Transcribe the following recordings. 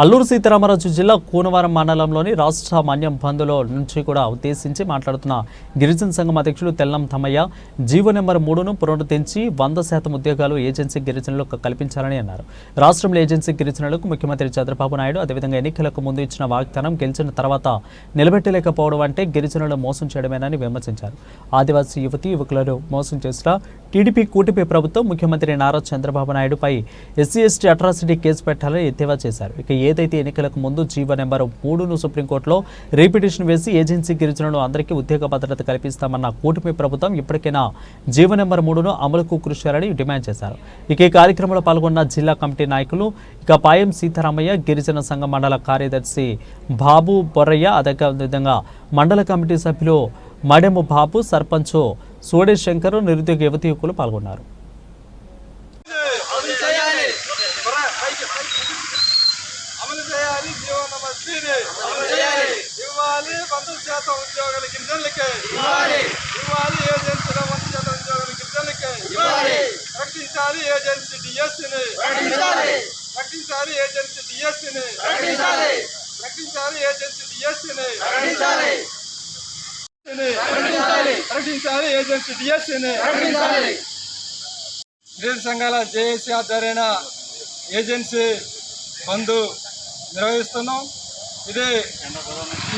అల్లూరు సీతారామరాజు జిల్లా కూనవరం మండలంలోని రాష్ట్ర మాన్యం బంధులో నుంచి కూడా ఉద్దేశించి మాట్లాడుతున్న గిరిజన సంఘం అధ్యక్షులు తెల్లం తమయ్య జీవో నెంబర్ మూడును పునరుద్ధరించి వంద శాతం ఉద్యోగాలు ఏజెన్సీ గిరిజనులకు కల్పించాలని అన్నారు. రాష్ట్రంలో ఏజెన్సీ గిరిజనులకు ముఖ్యమంత్రి చంద్రబాబు నాయుడు అదేవిధంగా ఎన్నికలకు ముందు ఇచ్చిన వాగ్దానం గెలిచిన తర్వాత నిలబెట్టలేకపోవడం అంటే గిరిజనులను మోసం చేయడమేనని విమర్శించారు. ఆదివాసీ యువతి యువకులను మోసం చేసిన టీడీపీ కూటమి ప్రభుత్వం ముఖ్యమంత్రి నారా చంద్రబాబు నాయుడుపై ఎస్సీ ఎస్టీ అట్రాసిటీ కేసు పెట్టాలని ఎత్తేవా చేశారు. ఇక ఏదైతే ఎన్నికలకు ముందు జీవో నెంబర్ మూడును సుప్రీంకోర్టులో రీపిటిషన్ వేసి ఏజెన్సీ గిరిజనులు అందరికీ ఉద్యోగ భద్రత కల్పిస్తామన్న కూటమి ప్రభుత్వం ఇప్పటికైనా జీవో నెంబర్ మూడును అమలుకు కృషి చేయాలని డిమాండ్ చేశారు. ఇక ఈ కార్యక్రమంలో పాల్గొన్న జిల్లా కమిటీ నాయకులు ఇక పాయం సీతారామయ్య గిరిజన సంఘ మండల కార్యదర్శి బాబు బొర్రయ్య అదే విధంగా మండల కమిటీ సభ్యులు మడెము బాబు సర్పంచ్ సోడే శంకర్ నిరుద్యోగ యువతి యువకులు పాల్గొన్నారు. ఇవ్వాలి వంద శాతం ఉద్యోగాలు గిరిజనులకే ఇవ్వాలి ఇవ్వాలి ఏజెన్సీల వంద శాతం ఉద్యోగాలు గిరిజనులకే ఇవ్వాలి ప్రకటించాలి ఏజెన్సీ డిఎస్సిని ప్రకటించాలి ప్రకటించాలి ఏజెన్సీ డిఎస్సిని. ప్రకటించాలి. ప్రకటించాలి ఏజెన్సీ డిఎస్సిని. ప్రకటించాలి. ప్రకటించాలి ఏజెన్సీ డిఎస్సిని. గిరిజన సంఘాల జేఏసీ ఆధ్వర్యాన ఏజెన్సీ బంద్ నిర్వహిస్తున్నాం. ఇది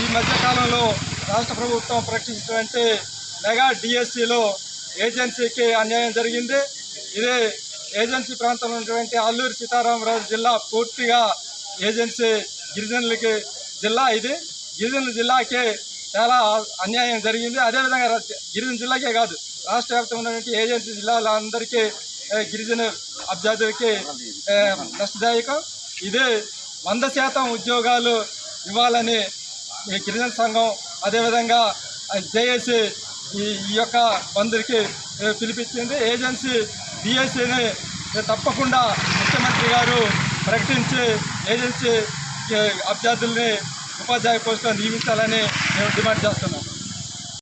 ఈ మధ్యకాలంలో రాష్ట్ర ప్రభుత్వం ప్రకటించినటువంటి మెగా డిఎస్సిలో ఏజెన్సీకి అన్యాయం జరిగింది. ఇది ఏజెన్సీ ప్రాంతంలో ఉన్నటువంటి అల్లూరు సీతారామరాజు జిల్లా పూర్తిగా ఏజెన్సీ గిరిజనులకి జిల్లా ఇది. గిరిజనుల జిల్లాకి చాలా అన్యాయం జరిగింది. అదేవిధంగా గిరిజన జిల్లాకే కాదు రాష్ట్ర వ్యాప్తంగా ఉన్నటువంటి ఏజెన్సీ జిల్లాలందరికీ అందరికీ గిరిజన అభ్యర్థులకి నష్టదాయకం. ఇదే వంద శాతం ఉద్యోగాలు ఇవ్వాలని గిరిజన సంఘం అదేవిధంగా జేఏసీ ఈ ఈ యొక్క బంధుకి పిలిపించింది. ఏజెన్సీ డిఎస్సీని తప్పకుండా ముఖ్యమంత్రి గారు ప్రకటించి ఏజెన్సీ అభ్యర్థుల్ని ఉపాధ్యాయ పోస్టులో నియమించాలని మేము డిమాండ్ చేస్తున్నాం.